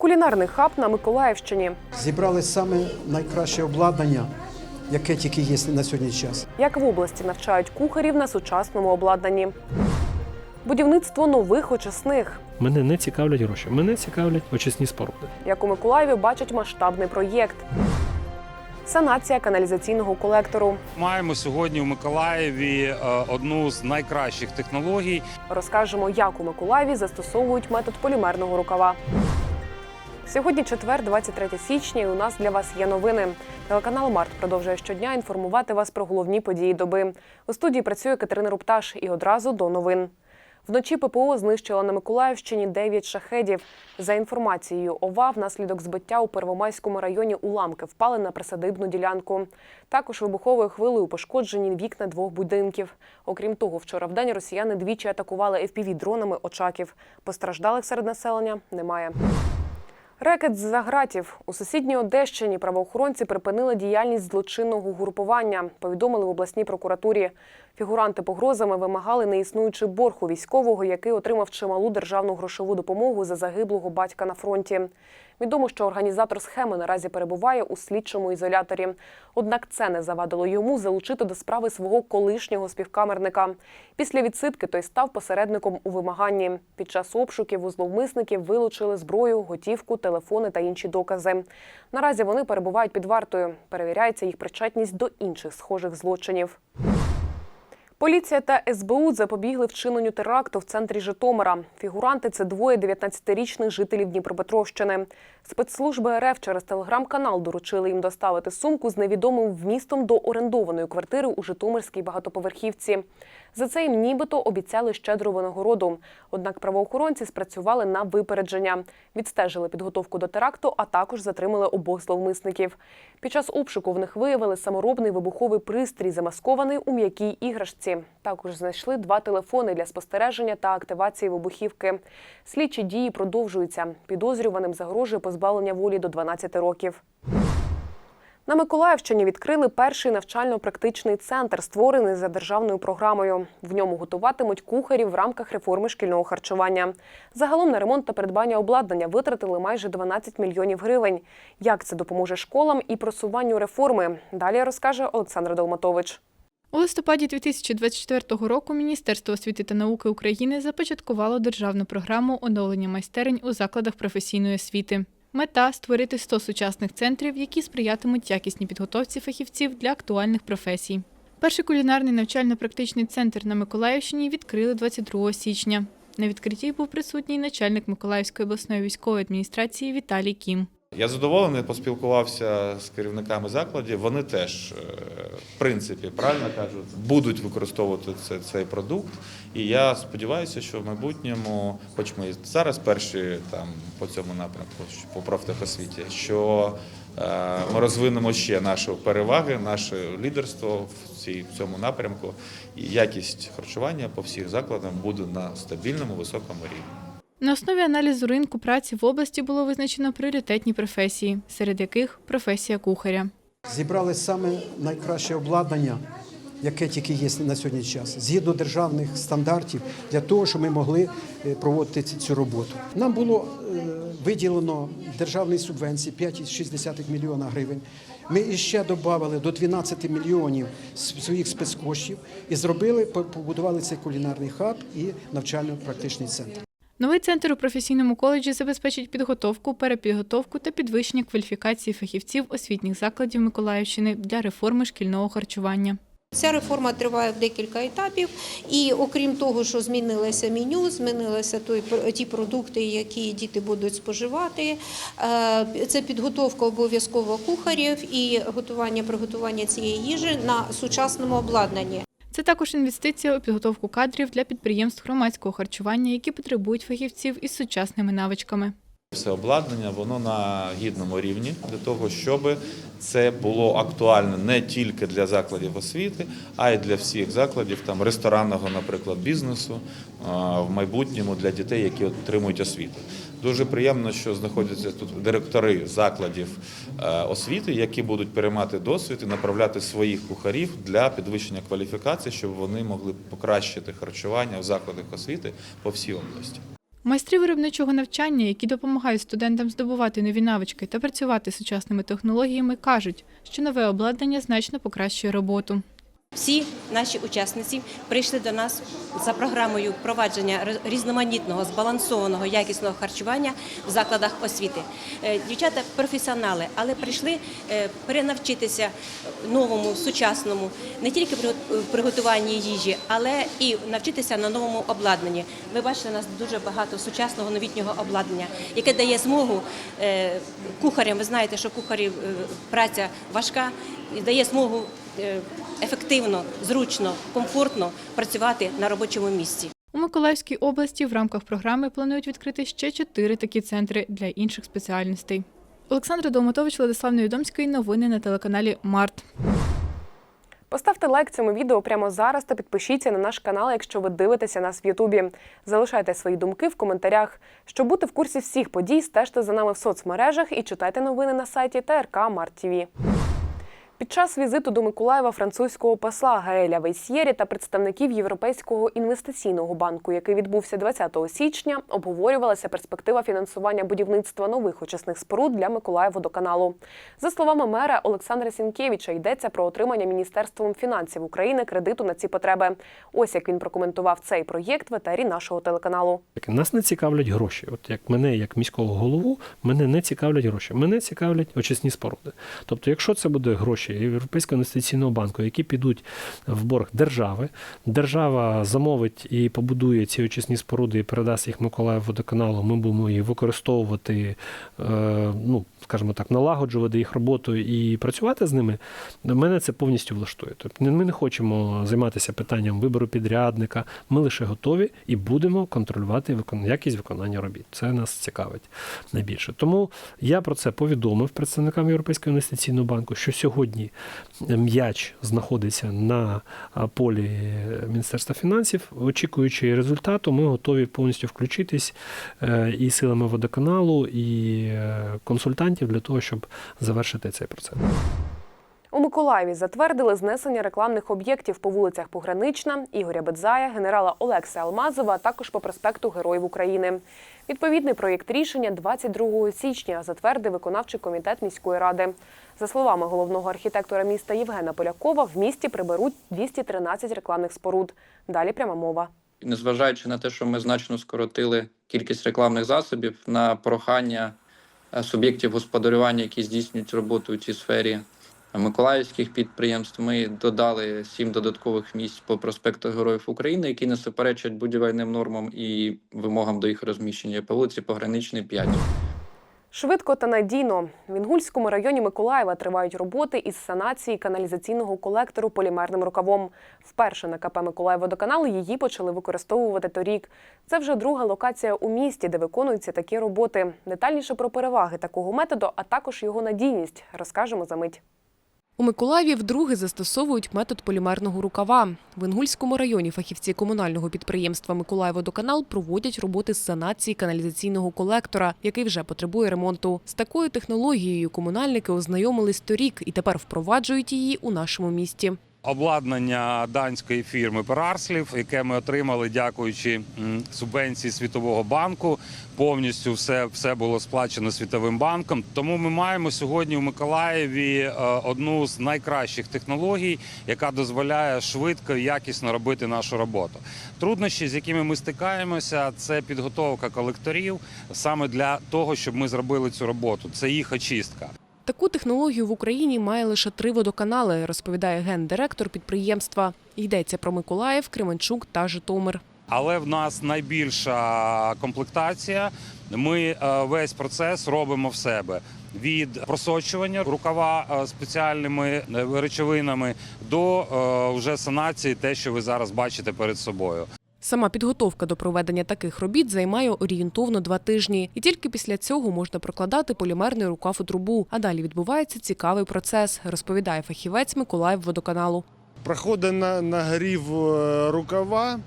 Кулінарний хаб на Миколаївщині. Зібрали саме найкраще обладнання, яке тільки є на сьогодні час. Як в області навчають кухарів на сучасному обладнанні. Будівництво нових очисних. Мене не цікавлять гроші, мене цікавлять очисні споруди. Як у Миколаєві бачать масштабний проєкт. Санація каналізаційного колектору. Маємо сьогодні у Миколаєві е, одну з найкращих технологій. Розкажемо, як у Миколаєві застосовують метод полімерного рукава. Сьогодні четвер, 23 січня, і у нас для вас є новини. Телеканал Март продовжує щодня інформувати вас про головні події доби. У студії працює Катерина Рупташ і одразу до новин. Вночі ППО знищила на Миколаївщині 9 шахедів. За інформацією ОВА, внаслідок збиття у Первомайському районі уламки впали на присадибну ділянку. Також вибуховою хвилею пошкоджені вікна двох будинків. Окрім того, вчора вдень росіяни двічі атакували FPV-дронами Очаків. Постраждалих серед населення немає. Рекет з загратів у сусідній Одещині правоохоронці припинили діяльність злочинного групування. Повідомили в обласній прокуратурі. Фігуранти погрозами вимагали неіснуючий борг у військового, який отримав чималу державну грошову допомогу за загиблого батька на фронті. Відомо, що організатор схеми наразі перебуває у слідчому ізоляторі. Однак це не завадило йому залучити до справи свого колишнього співкамерника. Після відсидки той став посередником у вимаганні. Під час обшуків у зловмисників вилучили зброю, готівку, телефони та інші докази. Наразі вони перебувають під вартою. Перевіряється їх причетність до інших схожих злочинів. Поліція та СБУ запобігли вчиненню теракту в центрі Житомира. Фігуранти це двоє 19-річних жителів Дніпропетровщини. Спецслужби РФ через телеграм-канал доручили їм доставити сумку з невідомим вмістом до орендованої квартири у Житомирській багатоповерхівці. За це їм нібито обіцяли щедру винагороду. Однак правоохоронці спрацювали на випередження, відстежили підготовку до теракту, а також затримали обох зловмисників. Під час обшуку в них виявили саморобний вибуховий пристрій, замаскований у м'якій іграшці. Також знайшли два телефони для спостереження та активації вибухівки. Слідчі дії продовжуються. Підозрюваним загрожує позбавлення волі до 12 років. На Миколаївщині відкрили перший навчально-практичний центр, створений за державною програмою. В ньому готуватимуть кухарів в рамках реформи шкільного харчування. Загалом на ремонт та придбання обладнання витратили майже 12 мільйонів гривень. Як це допоможе школам і просуванню реформи? Далі розкаже Олександр Долматович. У листопаді 2024 року Міністерство освіти та науки України започаткувало державну програму оновлення майстерень у закладах професійної освіти. Мета створити 100 сучасних центрів, які сприятимуть якісній підготовці фахівців для актуальних професій. Перший кулінарний навчально-практичний центр на Миколаївщині відкрили 22 січня. На відкритті був присутній начальник Миколаївської обласної військової адміністрації Віталій Кім. Я задоволений, поспілкувався з керівниками закладів. Вони теж, е, в принципі, правильно кажуть, будуть використовувати це- цей продукт. І я сподіваюся, що в майбутньому, хоч ми зараз перші там по цьому напрямку, по профтехосвіті, що е, ми розвинемо ще наші переваги, наше лідерство в цій в цьому напрямку, і якість харчування по всіх закладам буде на стабільному високому рівні. На основі аналізу ринку праці в області було визначено пріоритетні професії, серед яких професія кухаря. Зібрали саме найкраще обладнання, яке тільки є на сьогодні час, згідно державних стандартів, для того, щоб ми могли е, проводити цю роботу. Нам було е, виділено державної субвенції 5,6 мільйона гривень. Ми іще додали до 12 мільйонів своїх спецкоштів і зробили, побудували цей кулінарний хаб і навчально-практичний центр. Новий центр у професійному коледжі забезпечить підготовку, перепідготовку та підвищення кваліфікації фахівців освітніх закладів Миколаївщини для реформи шкільного харчування. Ця реформа триває в декілька етапів, і окрім того, що змінилося меню, змінилися той ті продукти, які діти будуть споживати. е, Це підготовка обов'язково кухарів і готування приготування цієї їжі на сучасному обладнанні. Це також інвестиція у підготовку кадрів для підприємств громадського харчування, які потребують фахівців із сучасними навичками. Все обладнання воно на гідному рівні для того, щоб це було актуально не тільки для закладів освіти, а й для всіх закладів там ресторанного, наприклад, бізнесу в майбутньому для дітей, які отримують освіту. Дуже приємно, що знаходяться тут директори закладів е, освіти, які будуть переймати досвід і направляти своїх кухарів для підвищення кваліфікації, щоб вони могли покращити харчування в закладах освіти по всій області. Майстри виробничого навчання, які допомагають студентам здобувати нові навички та працювати сучасними технологіями, кажуть, що нове обладнання значно покращує роботу. Всі наші учасниці прийшли до нас за програмою впровадження різноманітного, збалансованого, якісного харчування в закладах освіти. Е, Дівчата професіонали, але прийшли е, перенавчитися новому, сучасному, не тільки приготуванні їжі, але і навчитися на новому обладнанні. Ви бачите, у нас дуже багато сучасного новітнього обладнання, яке дає змогу е, кухарям. Ви знаєте, що кухарів е, праця важка дає змогу ефективно, зручно, комфортно працювати на робочому місці. У Миколаївській області в рамках програми планують відкрити ще чотири такі центри для інших спеціальностей. Олександра Долматович, Владислав Невідомський. Новини на телеканалі Март. Поставте лайк цьому відео прямо зараз та підпишіться на наш канал, якщо ви дивитеся нас в Ютубі. Залишайте свої думки в коментарях. Щоб бути в курсі всіх подій, стежте за нами в соцмережах і читайте новини на сайті ТРК Март ТВ. Під час візиту до Миколаєва французького посла Гаеля Вейсьєрі та представників Європейського інвестиційного банку, який відбувся 20 січня, обговорювалася перспектива фінансування будівництва нових очисних споруд для Миколаївводоканалу. За словами мера Олександра Сінкевича, йдеться про отримання Міністерством фінансів України кредиту на ці потреби. Ось як він прокоментував цей проєкт в етері нашого телеканалу. Нас не цікавлять гроші. От як мене, як міського голову, мене не цікавлять гроші. Мене цікавлять очисні споруди. Тобто, якщо це буде гроші Європейського інвестиційного банку, які підуть в борг держави, держава замовить і побудує ці очисні споруди і передасть їх Миколаїв водоканалу, ми будемо їх використовувати, е, ну скажімо так, налагоджувати їх роботу і працювати з ними. Мене це повністю влаштує. Тобто ми не хочемо займатися питанням вибору підрядника. Ми лише готові і будемо контролювати якість виконання робіт. Це нас цікавить найбільше. Тому я про це повідомив представникам Європейського інвестиційного банку, що сьогодні м'яч знаходиться на полі Міністерства фінансів. Очікуючи результату, ми готові повністю включитись е, і силами водоканалу, і е, консультантів для того, щоб завершити цей процес. У Миколаєві затвердили знесення рекламних об'єктів по вулицях Погранична, Ігоря Бедзая, генерала Олекса Алмазова, а також по проспекту Героїв України. Відповідний проєкт рішення 22 січня затвердив виконавчий комітет міської ради. За словами головного архітектора міста Євгена Полякова, в місті приберуть 213 рекламних споруд. Далі пряма мова. Незважаючи на те, що ми значно скоротили кількість рекламних засобів на прохання е, суб'єктів господарювання, які здійснюють роботу у цій сфері миколаївських підприємств, ми додали сім додаткових місць по проспекту Героїв України, які не суперечать будівельним нормам і вимогам до їх розміщення по вулиці Пограничний 5. Швидко та надійно в Інгульському районі Миколаєва тривають роботи із санації каналізаційного колектору полімерним рукавом. Вперше на КП «Миколаївводоканал» її почали використовувати торік. Це вже друга локація у місті, де виконуються такі роботи. Детальніше про переваги такого методу, а також його надійність, розкажемо за мить. У Миколаєві вдруге застосовують метод полімерного рукава. В Інгульському районі фахівці комунального підприємства «Миколаївводоканал» проводять роботи з санації каналізаційного колектора, який вже потребує ремонту. З такою технологією комунальники ознайомились торік і тепер впроваджують її у нашому місті. Обладнання данської фірми Перарслів, яке ми отримали, дякуючи субвенції Світового банку, повністю все, все було сплачено Світовим банком. Тому ми маємо сьогодні в Миколаєві е, одну з найкращих технологій, яка дозволяє швидко і якісно робити нашу роботу. Труднощі, з якими ми стикаємося, це підготовка колекторів саме для того, щоб ми зробили цю роботу. Це їх очистка. Таку технологію в Україні має лише три водоканали, розповідає гендиректор підприємства. Йдеться про Миколаїв, Кременчук та Житомир. Але в нас найбільша комплектація. Ми е, весь процес робимо в себе. Від просочування рукава е, спеціальними е, речовинами до вже санації, те, що ви зараз бачите перед собою. Сама підготовка до проведення таких робіт займає орієнтовно два тижні, і тільки після цього можна прокладати полімерний рукав у трубу. А далі відбувається цікавий процес, розповідає фахівець Миколаїв водоканалу. проходить на, нагрів е, рукава,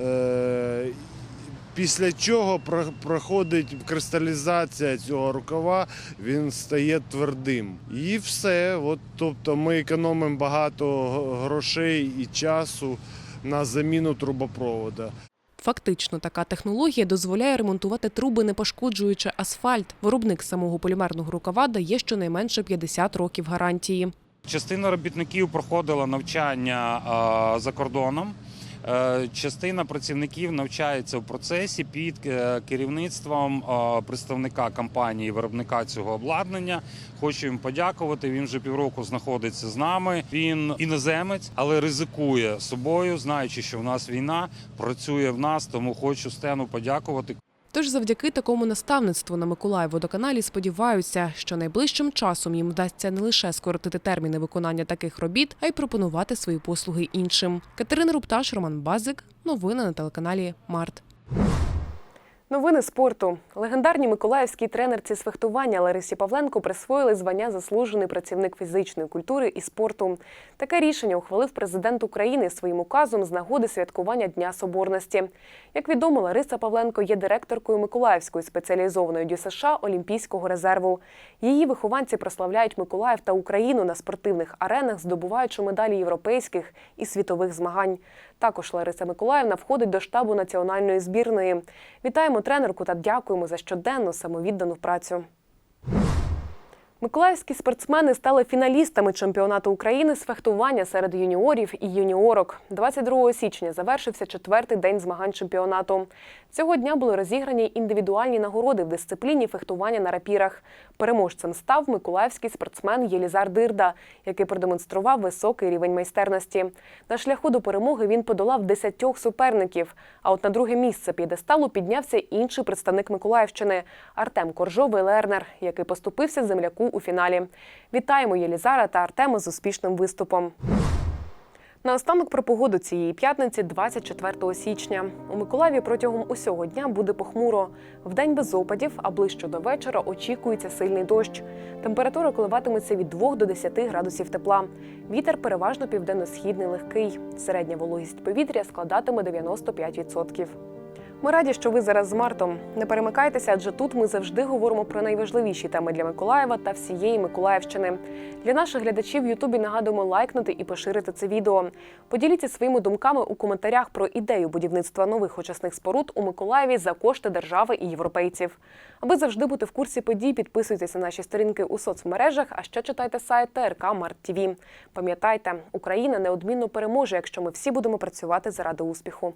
е, після чого про- проходить кристалізація цього рукава, він стає твердим. І все. От, тобто ми економимо багато грошей і часу на заміну трубопроводу. Фактично, така технологія дозволяє ремонтувати труби, не пошкоджуючи асфальт. Виробник самого полімерного рукава дає щонайменше 50 років гарантії. Частина робітників проходила навчання за кордоном. Е, Частина працівників навчається в процесі під е, керівництвом е, представника компанії виробника цього обладнання. Хочу їм подякувати. Він вже півроку знаходиться з нами. Він іноземець, але ризикує собою, знаючи, що в нас війна, працює в нас. Тому хочу Стену подякувати. Тож завдяки такому наставництву на Миколаївводоканалі сподіваються, що найближчим часом їм вдасться не лише скоротити терміни виконання таких робіт, а й пропонувати свої послуги іншим. Катерина Рупташ, Роман Базик. Новини на телеканалі Март. Новини спорту. Легендарній миколаївській тренерці з фехтування Ларисі Павленко присвоїли звання заслужений працівник фізичної культури і спорту. Таке рішення ухвалив президент України своїм указом з нагоди святкування Дня Соборності. Як відомо, Лариса Павленко є директоркою Миколаївської спеціалізованої ДЮСШ Олімпійського резерву. Її вихованці прославляють Миколаїв та Україну на спортивних аренах, здобуваючи медалі європейських і світових змагань. Також Лариса Миколаївна входить до штабу національної збірної. Вітаємо тренерку та дякуємо за щоденну самовіддану працю. Миколаївські спортсмени стали фіналістами чемпіонату України з фехтування серед юніорів і юніорок. 22 січня завершився четвертий день змагань чемпіонату. Цього дня були розіграні індивідуальні нагороди в дисципліні фехтування на рапірах. Переможцем став миколаївський спортсмен Єлізар Дирда, який продемонстрував високий рівень майстерності. На шляху до перемоги він подолав десятьох суперників. А от на друге місце п'єдесталу піднявся інший представник Миколаївщини Артем Коржовий Лернер, який поступився земляку у фіналі. Вітаємо Єлізара та Артема з успішним виступом. Наостанок про погоду цієї п'ятниці, 24 січня. У Миколаєві протягом усього дня буде похмуро. Вдень без опадів, а ближче до вечора очікується сильний дощ. Температура коливатиметься від 2 до 10 градусів тепла. Вітер переважно південно-східний легкий. Середня вологість повітря складатиме 95%. Ми раді, що ви зараз з Мартом. Не перемикайтеся, адже тут ми завжди говоримо про найважливіші теми для Миколаєва та всієї Миколаївщини. Для наших глядачів в Ютубі нагадуємо лайкнути і поширити це відео. Поділіться своїми думками у коментарях про ідею будівництва нових очисних споруд у Миколаєві за кошти держави і європейців. Аби завжди бути в курсі подій, підписуйтесь на наші сторінки у соцмережах, а ще читайте сайт ТРК Март ТВ. Пам'ятайте, Україна неодмінно переможе, якщо ми всі будемо працювати заради успіху.